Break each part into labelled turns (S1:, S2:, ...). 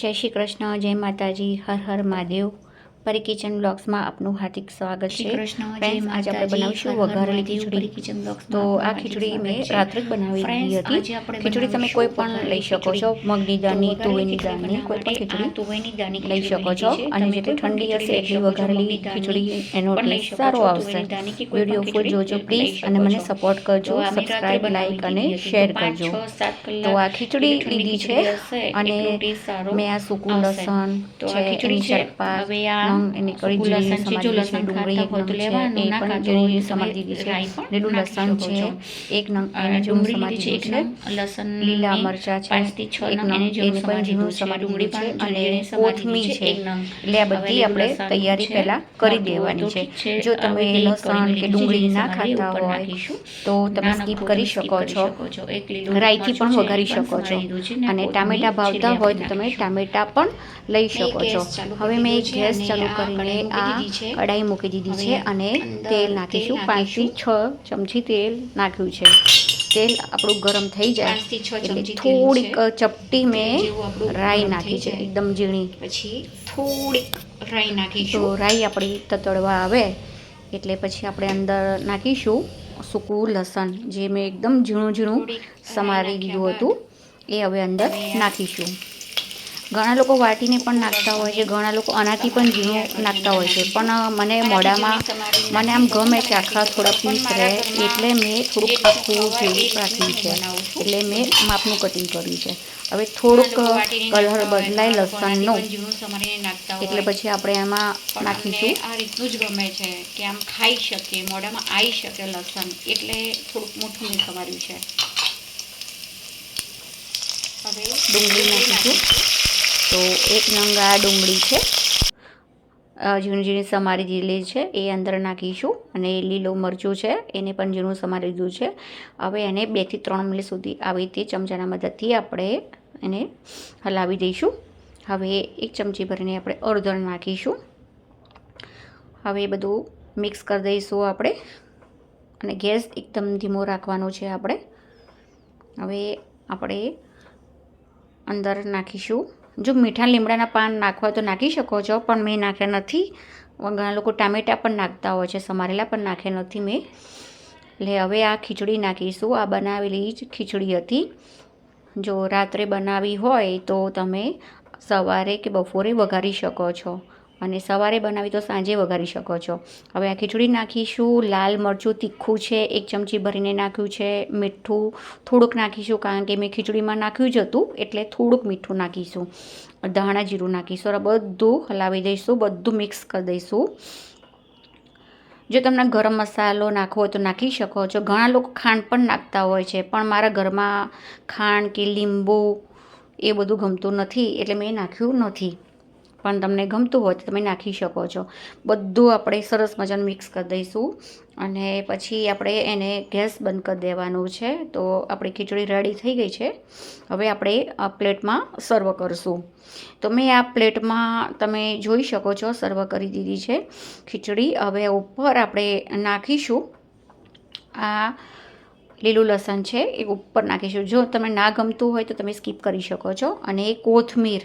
S1: જય શ્રી કૃષ્ણ જય માતાજી હર હર મહાદેવ. પરી કિચન બ્લોગ્સમાં આપનું હાર્દિક સ્વાગત છે. ફ્રેન્ડ્સ આજે આપણે બનાવીશું વઘારેલી ખીચડી.
S2: કિચન
S1: તો આ ખીચડી મેં રાત્રે જ બનાવી હતી. ખીચડી તમે કોઈ પણ લઈ શકો છો. મગની દાળની તુવેરની દાળની કોઈ પણ ખીચડી
S2: તુવેરની દાળની
S1: લઈ શકો છો. અને જેટલી ઠંડી હશે એટલી વઘારેલી ખીચડી એનો ટેસ્ટ સારો આવશે. વીડિયો ફૂલ જોજો પ્લીઝ અને મને સપોર્ટ કરજો સબસ્ક્રાઇબ લાઈક અને શેર કરજો. તો આ ખીચડી લીધી છે અને મેં આ સૂકું. લસણ
S2: તો આ
S1: છે.
S2: ખીચડી
S1: એની એની કળી
S2: સૂકું
S1: જીરી
S2: લસણ
S1: સમારી છે
S2: લસણ
S1: ડુંગળી એક નંગ છે એ પણ જીરી સમારી દીધી છે લીલું લસણ છે એક નંગ એને
S2: ડુંગળી
S1: સમારી
S2: છે એક લસણ
S1: લીલા મરચાં છે એક
S2: નંગ એને
S1: પણ ઝીણું સમારી
S2: ડુંગળી
S1: દીધું છે અને કોથમીર છે. એટલે આ બધી આપણે તૈયારી. પહેલા કરી દેવાની છે જો તમે લસણ કે ડુંગળી ના ખાતા હોય તો તમે સ્કીપ કરી શકો છો. રાઈથી પણ વઘારી શકો છો અને ટામેટા ભાવતા હોય તો તમે. ટામેટા પણ લઈ શકો છો હવે મેં
S2: એક
S1: ગેસ
S2: અને
S1: ચાલુ કરીને
S2: મૂકી
S1: આ
S2: દીધી છે.
S1: કઢાઈ મૂકી દીધી છે અને તેલ નાખીશું. પાંચથી છ ચમચી તેલ નાખ્યું છે. તેલ આપણું ગરમ થઈ જાય એટલે થોડીક ચપટી મેં રાઈ નાખી છે એકદમ ઝીણી.
S2: પછી થોડીક રાઈ
S1: તો
S2: નાખીશું
S1: રાઈ આપણી તતડવા આવે એટલે પછી આપણે અંદર નાખીશું સૂકું લસણ. જે મેં એકદમ ઝીણું ઝીણું સમારી દીધું હતું એ હવે અંદર નાખીશું. ઘણા લોકો વાટીને પણ નાખતા હોય છે ઘણા લોકો આનાથી પણ ઝીણું નાખતા હોય છે. પણ મને મોઢામાં મને આમ ગમે કે આખા થોડા પીસ રહે એટલે મેં થોડુંક આખું જેવું રાખ્યું છે. એટલે મેં માપનું કટિંગ કર્યું છે. હવે થોડુંક કલર બદલાય લસણનો એટલે પછી આપણે એમાં નાખીશું.
S2: આ રીતનું જ ગમે છે કે આમ ખાઈ શકીએ મોઢામાં આવી શકે લસણ એટલે થોડુંક મોઠું મેં સમાર્યું છે. હવે
S1: ડુંગળી નાખીશું. તો એક નંગ આ ડુંગળી છે. ઝીણું ઝીણી સમારી દીધેલી છે, એ અંદર નાખીશું અને લીલું મરચું છે, એને પણ ઝીણું સમારી દીધું છે. હવે એને બેથી ત્રણ મિનિટ સુધી આવી રીતે ચમચાના મદદથી આપણે એને હલાવી દઈશું. હવે એક ચમચી ભરીને આપણે અડધણ નાખીશું. હવે બધું મિક્સ કરી દઈશું આપણે. અને ગેસ એકદમ ધીમો રાખવાનો છે આપણે. હવે આપણે અંદર નાખીશું. જો મીઠા લીમડાના પાન નાખવા તો નાખી શકો છો, પણ મેં નાખ્યા નથી. ઘણા લોકો ટામેટાં પણ નાખતા હોય છે, સમારેલા પણ નાખ્યા નથી મેં. એટલે હવે આ ખીચડી નાખીશું. આ બનાવેલી જ ખીચડી હતી. જો રાત્રે બનાવી હોય તો તમે સવારે કે બપોરે વઘારી શકો છો. અને સવારે બનાવી તો સાંજે વઘારી શકો છો. હવે આ ખીચડી નાખીશું, લાલ મરચું તીખું છે, એક ચમચી ભરીને નાખ્યું છે, મીઠું થોડુંક નાખીશું કારણ કે મેં ખીચડીમાં નાખ્યું જ હતું, એટલે થોડુંક મીઠું નાખીશું. ધાણા જીરું નાખીશું બધું હલાવી દઈશું, બધું મિક્સ કરી દઈશું. જો તમને ગરમ મસાલો નાખવો હોય તો નાખી શકો છો. ઘણા લોકો ખાંડ પણ નાખતા હોય છે, પણ મારા ઘરમાં ખાંડ કે લીંબુ એ બધું ગમતું નથી, એટલે મેં નાખ્યું નથી. પણ તમને ગમતું હોય તો તમે નાખી શકો છો. બધું આપણે સરસ મજાનું મિક્સ કરી દઈશું. અને પછી આપણે એને ગેસ બંધ કરી દેવાનું છે. તો આપણી ખીચડી રેડી થઈ ગઈ છે. હવે આપણે આ પ્લેટમાં સર્વ કરશું. તો મેં આ પ્લેટમાં તમે જોઈ શકો છો સર્વ કરી દીધી છે ખીચડી. હવે ઉપર આપણે નાખીશું આ લીલું લસણ છે એ ઉપર નાખીશું. જો તમને ના ગમતું હોય તો તમે સ્કીપ કરી શકો છો. અને એ કોથમીર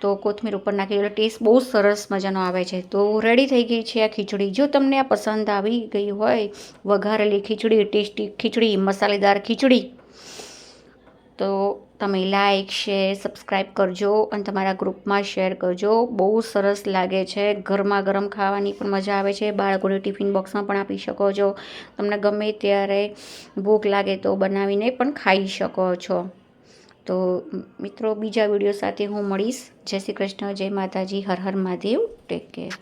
S1: તો કોથમીર ઉપર નાખી એટલે ટેસ્ટ બહુ સરસ મજાનો આવે છે. તો રેડી થઈ ગઈ છે આ ખીચડી. જો તમને આ પસંદ આવી ગઈ હોય, વઘારેલી ખીચડી, ટેસ્ટી ખીચડી, મસાલેદાર ખીચડી, તો તમે લાઈક શેર સબસ્ક્રાઈબ કરજો અને તમારા ગ્રુપમાં શેર કરજો. બહુ સરસ લાગે છે. ગરમા ગરમ ખાવાની પણ મજા આવે છે. બાળકોને ટિફિન બોક્સમાં પણ આપી શકો છો. તમને ગમે ત્યારે ભૂખ લાગે તો બનાવીને પણ ખાઈ શકો છો. તો મિત્રો, બીજા વીડિયો સાથે હું મળીશ. જય શ્રી કૃષ્ણ, જય માતાજી, હર હર મહાદેવ. Take care